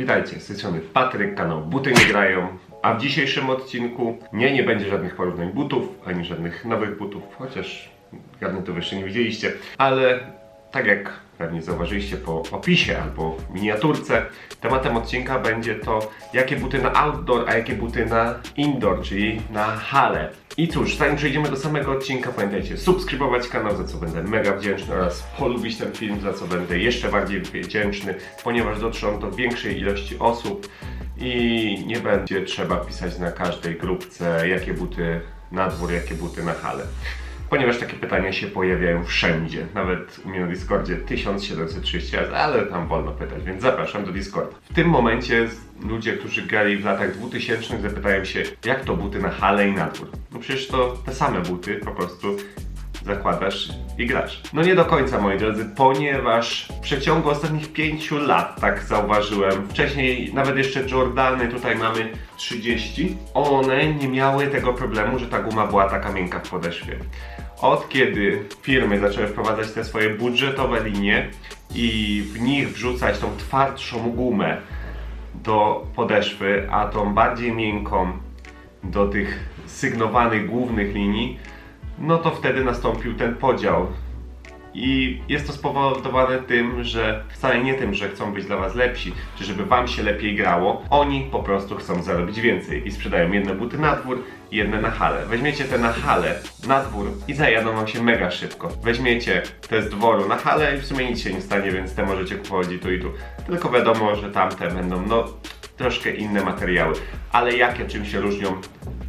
Witajcie, z tej strony Patryk, kanał Buty nie grają. A w dzisiejszym odcinku nie, nie będzie żadnych porównań butów, ani żadnych nowych butów, chociaż garnetów jeszcze nie widzieliście, ale tak jak pewnie zauważyliście po opisie albo w miniaturce, tematem odcinka będzie to, jakie buty na outdoor, a jakie buty na indoor, czyli na hale. I cóż, zanim przejdziemy do samego odcinka, pamiętajcie subskrybować kanał, za co będę mega wdzięczny oraz polubić ten film, za co będę jeszcze bardziej wdzięczny, ponieważ dotrze on do większej ilości osób i nie będzie trzeba pisać na każdej grupce, jakie buty na dwór, jakie buty na hale. Ponieważ takie pytania się pojawiają wszędzie. Nawet u mnie na Discordzie 1730 razy, ale tam wolno pytać, więc zapraszam do Discorda. W tym momencie ludzie, którzy grali w latach 2000 zapytają się, jak to buty na hale i na dwór. No przecież to te same buty, po prostu zakładasz i grasz. No nie do końca, moi drodzy, ponieważ w przeciągu ostatnich 5 lat, tak zauważyłem, wcześniej nawet jeszcze Jordany, tutaj mamy 30, one nie miały tego problemu, że ta guma była taka miękka w podeszwie. Od kiedy firmy zaczęły wprowadzać te swoje budżetowe linie i w nich wrzucać tą twardszą gumę do podeszwy, a tą bardziej miękką do tych sygnowanych głównych linii, no to wtedy nastąpił ten podział. I jest to spowodowane tym, że wcale nie tym, że chcą być dla Was lepsi, czy żeby Wam się lepiej grało, oni po prostu chcą zarobić więcej i sprzedają jedne buty na dwór, jedne na hale. Weźmiecie te na hale, na dwór i zajadą Wam się mega szybko. Weźmiecie te z dworu na hale i w sumie nic się nie stanie, więc te możecie kupować i tu i tu. Tylko wiadomo, że tamte będą, no, troszkę inne materiały. Ale jakie czym się różnią,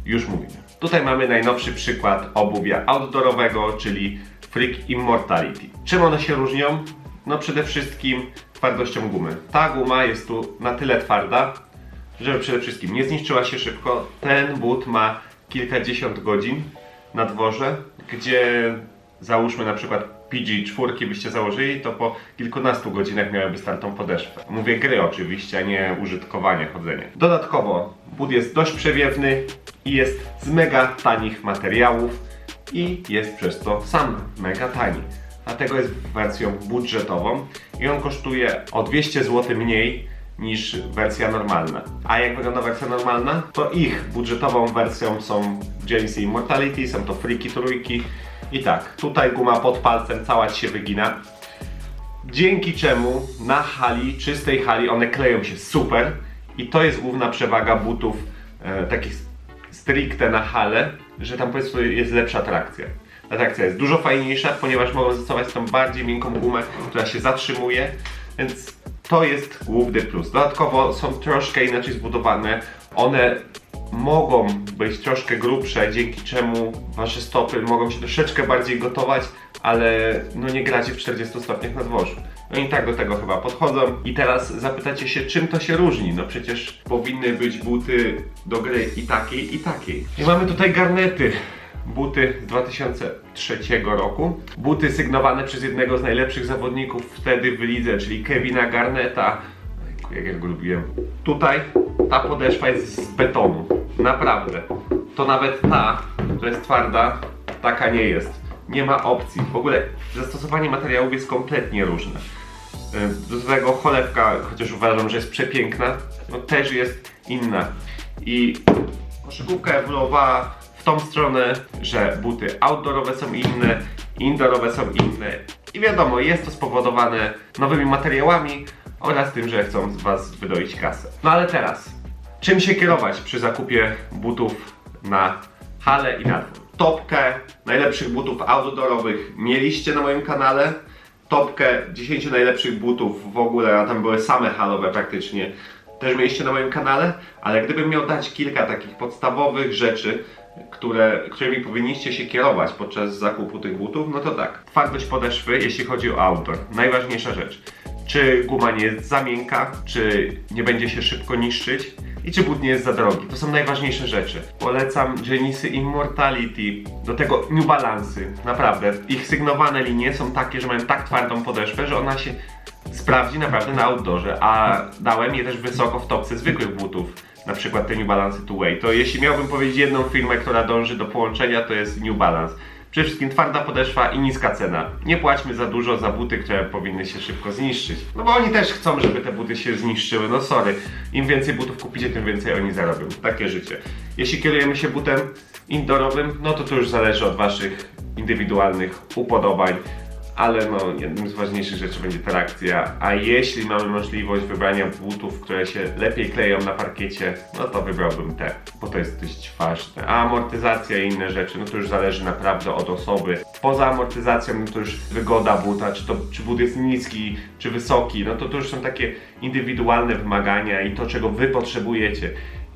już mówimy. Tutaj mamy najnowszy przykład obuwia outdoorowego, czyli Freak Immortality. Czym one się różnią? No przede wszystkim twardością gumy. Ta guma jest tu na tyle twarda, żeby przede wszystkim nie zniszczyła się szybko. Ten but ma kilkadziesiąt godzin na dworze, gdzie załóżmy na przykład PG4 byście założyli, to po kilkunastu godzinach miałyby startą podeszwę. Mówię gry oczywiście, a nie użytkowanie, chodzenie. Dodatkowo but jest dość przewiewny i jest z mega tanich materiałów i jest przez to sam mega tani. Dlatego jest wersją budżetową i on kosztuje o 200 zł mniej niż wersja normalna. A jak wygląda wersja normalna? To ich budżetową wersją są Genesis Immortality, są to Freaky trójki i tak, tutaj guma pod palcem cała ci się wygina. Dzięki czemu na hali, czystej hali, one kleją się super i to jest główna przewaga butów e, takich stricte na hale, że tam po prostu jest lepsza trakcja. Ta trakcja jest dużo fajniejsza, ponieważ mogą zastosować tą bardziej miękką gumę, która się zatrzymuje, więc to jest główny plus. Dodatkowo są troszkę inaczej zbudowane. One mogą być troszkę grubsze, dzięki czemu wasze stopy mogą się troszeczkę bardziej gotować, ale no nie gracie w 40 stopniach na dworzu. No i tak do tego chyba podchodzą. I teraz zapytacie się, czym to się różni? No przecież powinny być buty do gry i takiej, i takiej. I mamy tutaj garnety. Buty z 2003 roku. Buty sygnowane przez jednego z najlepszych zawodników wtedy w lidze, czyli Kevina Garneta. Ojku, Jak ja go lubiłem. Tutaj ta podeszwa jest z betonu. Naprawdę. To nawet ta, która jest twarda, taka nie jest. Nie ma opcji. W ogóle zastosowanie materiałów jest kompletnie różne. Y, Do tego cholewka, chociaż uważam, że jest przepiękna, no też jest inna. I koszykówka ewoluowała w tą stronę, że buty outdoorowe są inne, indoorowe są inne. I wiadomo, jest to spowodowane nowymi materiałami oraz tym, że chcą z Was wydoić kasę. No ale teraz, czym się kierować przy zakupie butów na hale i na dwór? Topkę najlepszych butów outdoorowych mieliście na moim kanale topkę 10 najlepszych butów w ogóle, a tam były same halowe praktycznie, też mieliście na moim kanale, ale gdybym miał dać kilka takich podstawowych rzeczy, które, którymi powinniście się kierować podczas zakupu tych butów, no to tak. Twardość podeszwy, jeśli chodzi o outdoor. Najważniejsza rzecz. Czy guma nie jest za miękka, czy nie będzie się szybko niszczyć i czy but nie jest za drogi. To są najważniejsze rzeczy. Polecam Genisy Immortality, do tego New Balance'y. Naprawdę, ich sygnowane linie są takie, że mają tak twardą podeszwę, że ona się sprawdzi naprawdę na outdoorze, a dałem je też wysoko w topce zwykłych butów. Na przykład te New Balance Two Way. To jeśli miałbym powiedzieć jedną firmę, która dąży do połączenia, to jest New Balance. Przede wszystkim twarda podeszwa i niska cena. Nie płaćmy za dużo za buty, które powinny się szybko zniszczyć. No bo oni też chcą, żeby te buty się zniszczyły. No sorry. Im więcej butów kupicie, tym więcej oni zarobią. Takie życie. Jeśli kierujemy się butem indoorowym, no to to już zależy od waszych indywidualnych upodobań. Ale no, jednym z ważniejszych rzeczy będzie trakcja. A jeśli mamy możliwość wybrania butów, które się lepiej kleją na parkiecie, no to wybrałbym te, bo to jest dość ważne. A amortyzacja i inne rzeczy, no to już zależy naprawdę od osoby. Poza amortyzacją, no to już wygoda buta, czy, to, czy but jest niski, czy wysoki, no to to już są takie indywidualne wymagania i to, czego wy potrzebujecie.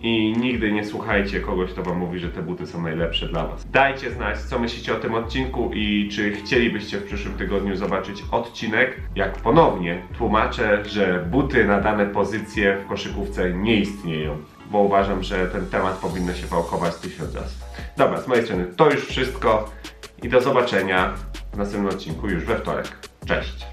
I nigdy nie słuchajcie kogoś, kto wam mówi, że te buty są najlepsze dla was. Dajcie znać, co myślicie o tym odcinku i czy chcielibyście w przyszłym tygodniu zobaczyć odcinek, jak ponownie tłumaczę, że buty na dane pozycje w koszykówce nie istnieją. Bo uważam, że ten temat powinno się wałkować tysiąc razy. Dobra, z mojej strony to już wszystko i do zobaczenia w następnym odcinku już we wtorek. Cześć!